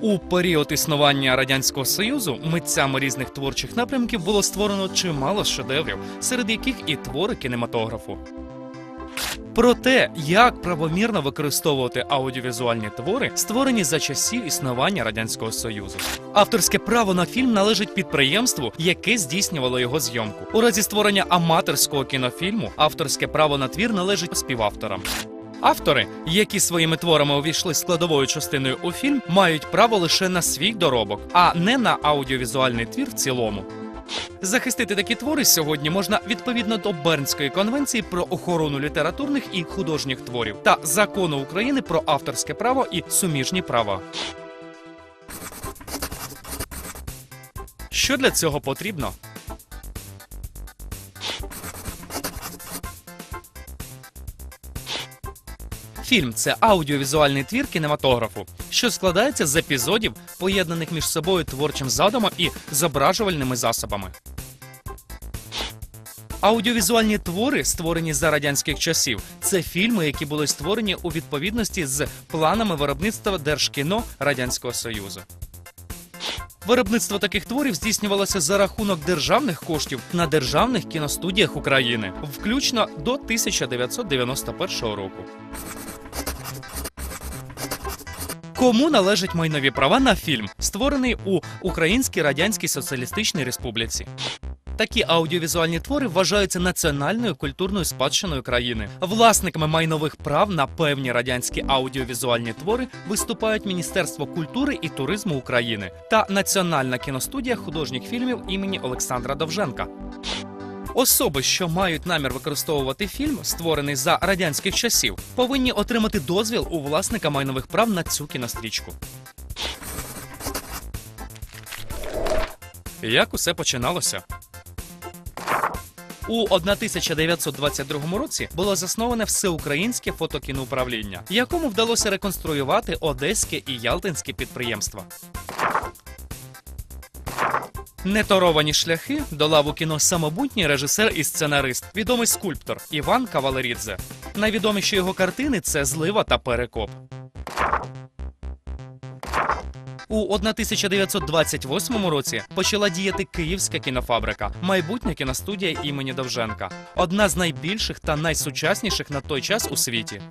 У період існування радянського союзу митцями різних творчих напрямків було створено чимало шедеврів, серед яких і твори кінематографу. Про те, як правомірно використовувати аудіовізуальні твори, створені за часів існування радянського союзу. Авторське право на фільм належить підприємству, яке здійснювало його зйомку. У разі створення аматорського кінофільму авторське право на твір належить співавторам. Автори, які своїми творами увійшли складовою частиною у фільм, мають право лише на свій доробок, а не на аудіовізуальний твір в цілому. Захистити такі твори сьогодні можна відповідно до Бернської конвенції про охорону літературних і художніх творів та закону України про авторське право і суміжні права. Що для цього потрібно? Фільм це аудіовізуальний твір кінематографу, що складається з епізодів, поєднаних між собою творчим задумом і зображувальними засобами. Аудіовізуальні твори, створені за радянських часів, це фільми, які були створені у відповідності з планами виробництва Держкіно Радянського Союзу. Виробництво таких творів здійснювалося за рахунок державних коштів на державних кіностудіях України, включно до 1991 року. Кому належать майнові права на фільм, створений у Українській Радянській Соціалістичній Республіці? Такі аудіовізуальні твори вважаються національною культурною спадщиною країни. Власниками майнових прав на певні радянські аудіовізуальні твори виступають Міністерство культури і туризму України та Національна кіностудія художніх фільмів імені Олександра Довженка. Особи, що мають намір використовувати фільм, створений за радянських часів, повинні отримати дозвіл у власника майнових прав на цю кінострічку. Як усе починалося? У 1922 році було засноване всеукраїнське фотокіноуправління, якому вдалося реконструювати одеське і ялтинське підприємства. Неторовані шляхи долав у кіно самобутній режисер і сценарист, відомий скульптор Іван Кавалерідзе. Найвідоміші його картини це Злива та Перекоп. У 1928 році почала діяти Київська кінофабрика, майбутня кіностудія імені Довженка, одна з найбільших та найсучасніших на той час у світі.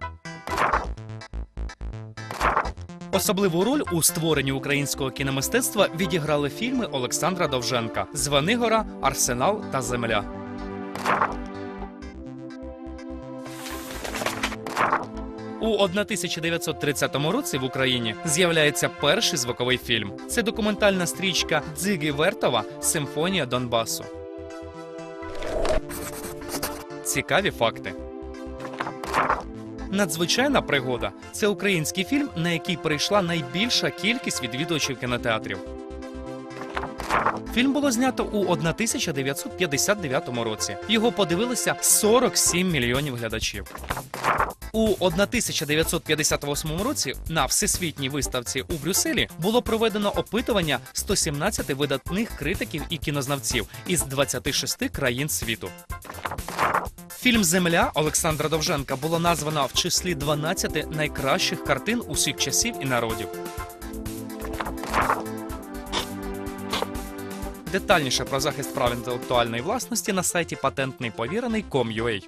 Особливу роль у створенні українського кіномистецтва відіграли фільми Олександра Довженка Звенигора, Арсенал та Земля. У 1930 році в Україні з'являється перший звуковий фільм. Це документальна стрічка Дзиги Вертова Симфонія Донбасу. Цікаві факти. Надзвичайна пригода це український фільм, на який прийшла найбільша кількість відвідувачів кінотеатрів. Фільм було знято у 1959 році. Його подивилися 47 мільйонів глядачів. У 1958 році на всесвітній виставці у Брюсселі було проведено опитування 117 видатних критиків і кінознавців із 26 країн світу. Фільм Земля Олександра Довженка було названо в числі 12 найкращих картин усіх часів і народів. Детальніше про захист прав інтелектуальної власності на сайті patentnийповірений.com.ua.